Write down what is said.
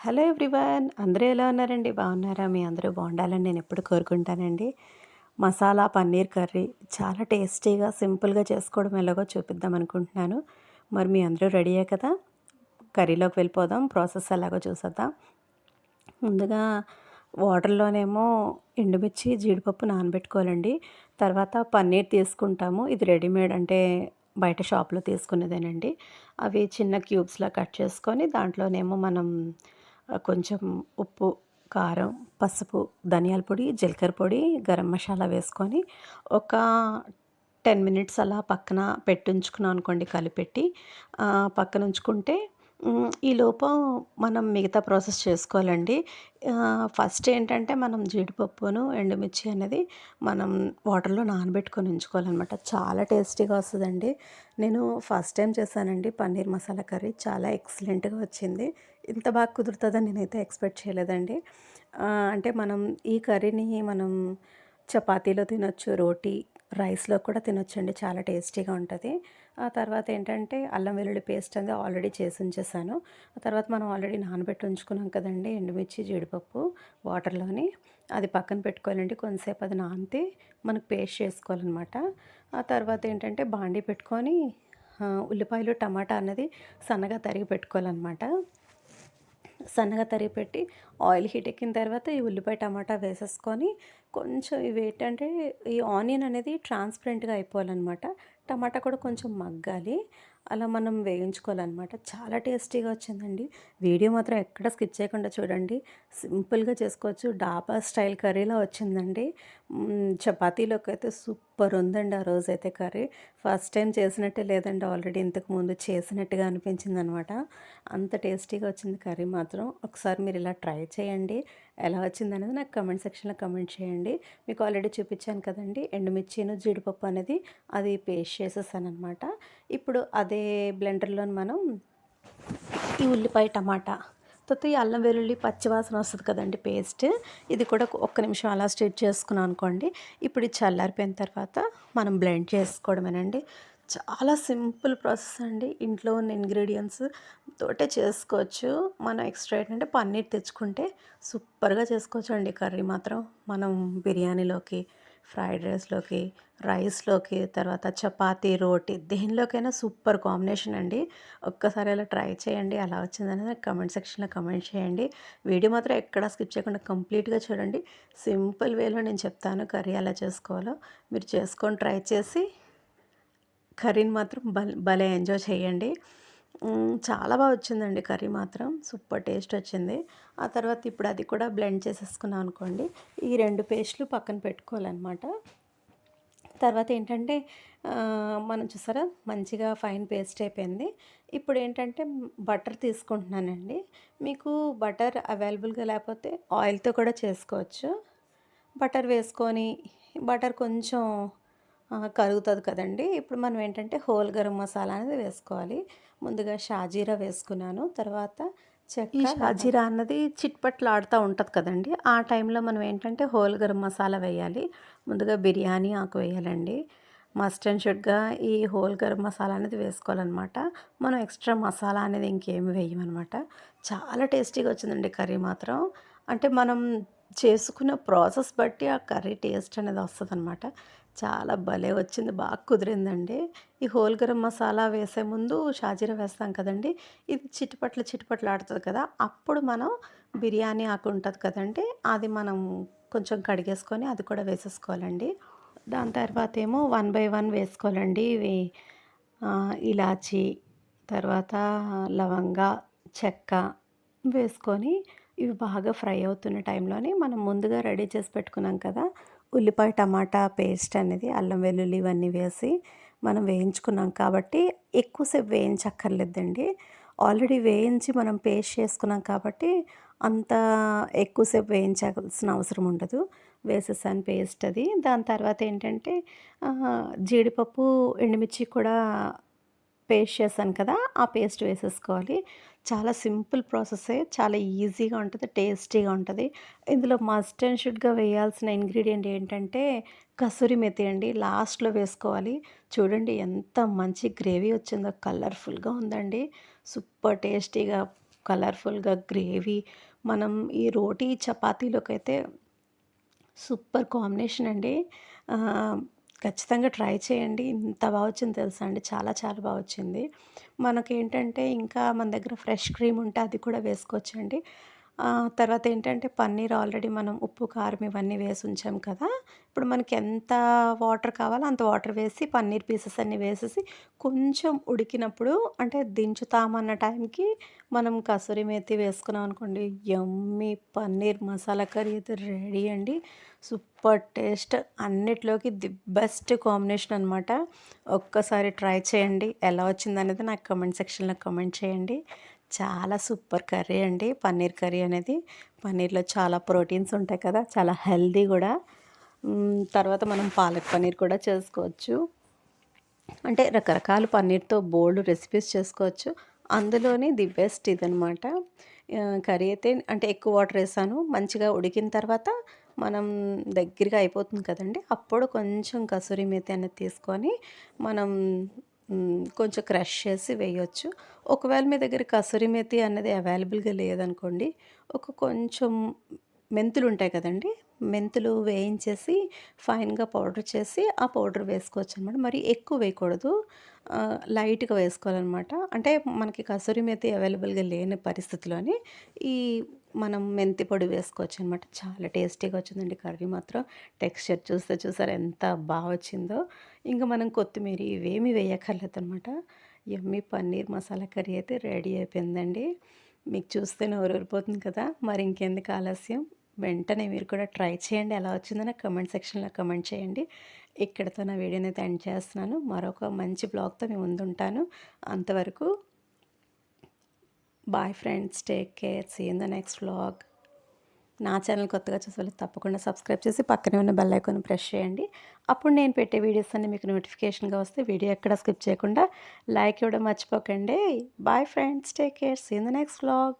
Hello everyone అందరూ ఎలా ఉన్నారండి? బాగున్నారా? మీ అందరూ బాగుండాలని నేను ఎప్పుడు కోరుకుంటానండి. మసాలా పన్నీర్ కర్రీ చాలా టేస్టీగా సింపుల్గా చేసుకోవడం ఎలాగో చూపిద్దాం అనుకుంటున్నాను. మరి మీ అందరూ రెడీయే కదా? కర్రీలోకి వెళ్ళిపోదాం ప్రాసెస్ ఎలాగో చూసేద్దాం. ముందుగా వాటర్లోనేమో ఎండుమిర్చి జీడిపప్పు నానబెట్టుకోవాలండి. తర్వాత పన్నీర్ తీసుకుంటాము. ఇది రెడీమేడ్ అంటే బయట షాప్లో తీసుకునేదేనండి. అవి చిన్న క్యూబ్స్లా కట్ చేసుకొని దాంట్లోనేమో మనం కొంచెం ఉప్పు కారం పసుపు ధనియాల పొడి జీలకర్ర పొడి గరం మసాలా వేసుకొని ఒక టెన్ మినిట్స్ అలా పక్కన పెట్టుంచుకున్నాం అనుకోండి కలిపెట్టి పక్కన ఉంచుకుంటే ఈ లోపం మనం మిగతా ప్రాసెస్ చేసుకోవాలండి. ఫస్ట్ ఏంటంటే మనం జీడిపప్పును ఎండుమిర్చి అనేది మనం వాటర్లో నానబెట్టుకొని ఉంచుకోవాలన్నమాట. చాలా టేస్టీగా వస్తుందండి. నేను ఫస్ట్ టైం చేశానండి పన్నీర్ మసాలా కర్రీ. చాలా ఎక్సలెంట్గా వచ్చింది. ఇంత బాగా కుదురుతుందని నేనైతే ఎక్స్పెక్ట్ చేయలేదండి. అంటే మనం ఈ కర్రీని మనం చపాతీలో తినొచ్చు రోటీ రైస్లో కూడా తినొచ్చండి. చాలా టేస్టీగా ఉంటుంది. ఆ తర్వాత ఏంటంటే అల్లం వెల్లుల్లి పేస్ట్ అనేది ఆల్రెడీ చేసి ఉంచేసాను. ఆ తర్వాత మనం ఆల్రెడీ నానబెట్టి ఉంచుకున్నాం కదండి ఎండుమిర్చి జీడిపప్పు వాటర్లోని. అది పక్కన పెట్టుకోవాలండి. కొంతసేపు అది నానితే మనకు పేస్ట్ చేసుకోవాలన్నమాట. ఆ తర్వాత ఏంటంటే బాండీ పెట్టుకొని ఉల్లిపాయలు టమాటా అనేది సన్నగా తరిగి పెట్టుకోవాలన్నమాట. సన్నగా తరిగి పెట్టి ఆయిల్ హీట్ ఎక్కిన తర్వాత ఈ ఉల్లిపాయ టమాటా వేసేసుకొని కొంచెం ఇవి ఏంటంటే ఈ ఆనియన్ అనేది ట్రాన్స్పరెంట్గా అయిపోవాలన్నమాట. టమాటా కూడా కొంచెం మగ్గాలి. అలా మనం వేయించుకోవాలన్నమాట. చాలా టేస్టీగా వచ్చిందండి. వీడియో మాత్రం ఎక్కడ స్కిప్ చేయకుండా చూడండి. సింపుల్గా చేసుకోవచ్చు. డాబా స్టైల్ కర్రీలా వచ్చిందండి. చపాతీలోకి అయితే సూపర్ ఉందండి ఆ రోజు అయితే కర్రీ. ఫస్ట్ టైం చేసినట్టే లేదండి ఆల్రెడీ ఇంతకు ముందు చేసినట్టుగా అనిపించింది అనమాట అంత టేస్టీగా వచ్చింది కర్రీ మాత్రం. ఒకసారి మీరు ఇలా ట్రై చేయండి. ఎలా వచ్చింది అనేది నాకు కమెంట్ సెక్షన్లో కమెంట్ చేయండి. మీకు ఆల్రెడీ చూపించాను కదండి ఎండుమిర్చిను జీడిపప్పు అనేది అది పేస్ట్ చేసేసాను అనమాట ఇప్పుడు అదే బ్లెండర్లో మనం ఈ ఉల్లిపాయ టమాటా తర్వాత ఈ అల్లం వెల్లుల్లి పచ్చివాసన వస్తుంది కదండి పేస్ట్ ఇది కూడా ఒక్క నిమిషం అలా స్టిచ్ చేసుకున్నాం అనుకోండి ఇప్పుడు ఇది చల్లారిపోయిన తర్వాత మనం బ్లెండ్ చేసుకోవడమేనండి. చాలా సింపుల్ ప్రాసెస్ అండి. ఇంట్లో ఉన్న ఇంగ్రీడియంట్స్ తోటే చేసుకోవచ్చు. మనం ఎక్స్ట్రా ఏంటంటే పన్నీర్ తెచ్చుకుంటే సూపర్గా చేసుకోవచ్చు అండి కర్రీ మాత్రం మనం బిర్యానీలోకి ఫ్రైడ్ రైస్లోకి రైస్లోకి తర్వాత చపాతీ రోటీ దేనిలోకైనా సూపర్ కాంబినేషన్ అండి. ఒక్కసారి అలా ట్రై చేయండి. అలా వచ్చిందని కమెంట్ సెక్షన్లో కమెంట్ చేయండి. వీడియో మాత్రం ఎక్కడ స్కిప్ చేయకుండా కంప్లీట్గా చూడండి. సింపుల్ వేలో నేను చెప్తాను కర్రీ ఎలా చేసుకోవాలో. మీరు చేసుకొని ట్రై చేసి కర్రీని మాత్రం భలే ఎంజాయ్ చేయండి. చాలా బాగా వచ్చిందండి కర్రీ మాత్రం. సూపర్ టేస్ట్ వచ్చింది. ఆ తర్వాత ఇప్పుడు అది కూడా బ్లెండ్ చేసేసుకున్నాం అనుకోండి. ఈ రెండు పేస్ట్లు పక్కన పెట్టుకోవాలన్నమాట. తర్వాత ఏంటంటే మనం చూసారా? మంచిగా ఫైన్ పేస్ట్ అయిపోయింది. ఇప్పుడు ఏంటంటే బటర్ తీసుకుంటున్నానండి. మీకు బటర్ అవైలబుల్గా లేకపోతే ఆయిల్తో కూడా చేసుకోవచ్చు. బటర్ వేసుకొని బటర్ కొంచెం కరుగుతుంది కదండి. ఇప్పుడు మనం ఏంటంటే హోల్ గరం మసాలా అనేది వేసుకోవాలి. ముందుగా షాజీరా వేసుకున్నాను. తర్వాత చెక్క షాజీరా అన్నది చిట్పట్లు ఆడుతూ ఉంటుంది కదండి. ఆ టైంలో మనం ఏంటంటే హోల్ గరం మసాలా వేయాలి. ముందుగా బిర్యానీ ఆకు వేయాలండి. మస్ట్ అండ్ షుడ్గా ఈ హోల్ గరం మసాలా అనేది వేసుకోవాలన్నమాట. మనం ఎక్స్ట్రా మసాలా అనేది ఇంకేమి వేయమన్నమాట. చాలా టేస్టీగా వచ్చిందండి కర్రీ మాత్రం. అంటే మనం చేసుకున్న ప్రాసెస్ బట్టి ఆ కర్రీ టేస్ట్ అనేది వస్తుంది అనమాట చాలా భలే వచ్చింది. బాగా కుదిరిందండి. ఈ హోల్ గరం మసాలా వేసే ముందు షాజీరా వేస్తాం కదండి. ఇది చిట్టుపట్లు చిటిపట్లు ఆడుతుంది కదా. అప్పుడు మనం బిర్యానీ ఆకు ఉంటుంది కదండి. అది మనం కొంచెం కడిగేసుకొని అది కూడా వేసేసుకోవాలండి. దాని తర్వాత ఏమో వన్ బై వన్ వేసుకోవాలండి. ఇవి ఇలాచి తర్వాత లవంగా చెక్క వేసుకొని ఇవి బాగా ఫ్రై అవుతున్న టైంలోనే మనం ముందుగా రెడీ చేసి పెట్టుకున్నాం కదా. ఉల్లిపాయ టమాటా పేస్ట్ అనేది అల్లం వెల్లుల్లి ఇవన్నీ వేసి మనం వేయించుకున్నాం కాబట్టి ఎక్కువసేపు వేయించక్కర్లేదండి. ఆల్రెడీ వేయించి మనం పేస్ట్ చేసుకున్నాం కాబట్టి అంత ఎక్కువసేపు వేయించాల్సిన అవసరం ఉండదు. వేసేసాను పేస్ట్ అది. దాని తర్వాత ఏంటంటే జీడిపప్పు ఎండుమిర్చి కూడా పేస్ట్ చేశాను కదా ఆ పేస్ట్ వేసేసుకోవాలి. చాలా సింపుల్ ప్రాసెసే చాలా ఈజీగా ఉంటుంది టేస్టీగా ఉంటుంది. ఇందులో మస్ట్ అండ్ షుడ్గా వేయాల్సిన ఇంగ్రీడియంట్ ఏంటంటే కసూరి మెతి అండి లాస్ట్లో వేసుకోవాలి. చూడండి ఎంత మంచి గ్రేవీ వచ్చిందో కలర్ఫుల్గా ఉందండి. సూపర్ టేస్టీగా కలర్ఫుల్గా గ్రేవీ. మనం ఈ రోటీ చపాతీలోకైతే సూపర్ కాంబినేషన్ అండి. ఖచ్చితంగా ట్రై చేయండి. ఇంత బాగా వచ్చింది తెలుసా అండి. చాలా చాలా బాగా వచ్చింది. మనకేంటంటే ఇంకా మన దగ్గర ఫ్రెష్ క్రీమ్ ఉంటే అది కూడా వేసుకోవచ్చండి. తర్వాత ఏంటంటే పన్నీర్ ఆల్రెడీ మనం ఉప్పు కారం ఇవన్నీ వేసి ఉంచాం కదా. ఇప్పుడు మనకి ఎంత వాటర్ కావాలో అంత వాటర్ వేసి పన్నీర్ పీసెస్ అన్నీ వేసేసి కొంచెం ఉడికినప్పుడు అంటే దించుతామన్న టైంకి మనం కసూరి మేతి వేసుకున్నాం అనుకోండి ఎమ్మి పన్నీర్ మసాలా కర్రీ అయితే రెడీ అండి. Super taste. అన్నిట్లోకి the best combination అనమాట ఒక్కసారి ట్రై చేయండి. ఎలా వచ్చిందనేది నాకు కమెంట్ సెక్షన్లో కమెంట్ చేయండి. చాలా సూపర్ కర్రీ అండి. పన్నీర్ కర్రీ అనేది. పన్నీర్లో చాలా ప్రోటీన్స్ ఉంటాయి కదా చాలా హెల్దీ కూడా. తర్వాత మనం పాలక్ పన్నీర్ కూడా చేసుకోవచ్చు. అంటే రకరకాల పన్నీర్తో బోల్డ్ రెసిపీస్ చేసుకోవచ్చు. అందులోనే ది బెస్ట్ ఇదనమాట కర్రీ అయితే అంటే ఎక్కువ వాటర్ వేసాను. మంచిగా ఉడికిన తర్వాత మనం దగ్గరగా అయిపోతుంది కదండి. అప్పుడు కొంచెం కసూరి మేతి అనేది తీసుకొని మనం కొంచెం క్రష్ చేసి వేయొచ్చు. ఒకవేళ మీ దగ్గర కసూరి మేతి అనేది అవైలబుల్గా లేదనుకోండి ఒక కొంచెం మెంతులు ఉంటాయి కదండి మెంతులు వేయించేసి ఫైన్గా పౌడర్ చేసి ఆ పౌడర్ వేసుకోవచ్చు అనమాట మరి ఎక్కువ వేయకూడదు. లైట్గా వేసుకోవాలన్నమాట. అంటే మనకి కసూరి మేతి అవైలబుల్గా లేని పరిస్థితిలోని ఈ మనం మెంతి పొడి వేసుకోవచ్చు అనమాట చాలా టేస్టీగా వచ్చిందండి. కర్రీ మాత్రం టెక్స్చర్ చూస్తే చూసారు ఎంత బాగా వచ్చిందో. ఇంకా మనం కొత్తిమీర ఇవేమీ వేయక్కర్లేదు అనమాట ఎమ్మి పన్నీర్ మసాలా కర్రీ అయితే రెడీ అయిపోయిందండి. మీకు చూస్తే ఊరిపోతుంది కదా. మరి ఇంకెందుకు ఆలస్యం? వెంటనే మీరు కూడా ట్రై చేయండి. ఎలా వచ్చిందో నాకు కమెంట్ సెక్షన్లో కమెంట్ చేయండి. ఇక్కడితో నా వీడియోని అయితే ఎండ్ చేస్తున్నాను. మరొక మంచి బ్లాగ్తో మేము ముందుంటాను. అంతవరకు bye friends take care see in the next vlog నా ఛానల్ కొత్తగా చూసే తప్పకుండా సబ్స్క్రైబ్ చేసి పక్కనే ఉన్న బెల్ ఐకాన్ ప్రెస్ చేయండి. అప్పుడు నేను పెట్టే వీడియోస్ అన్ని మీకు నోటిఫికేషన్గా వస్తే వీడియో ఎక్కడ స్కిప్ చేయకుండా లైక్ ఇవ్వడం మర్చిపోకండి. Bye friends take care see in the next vlog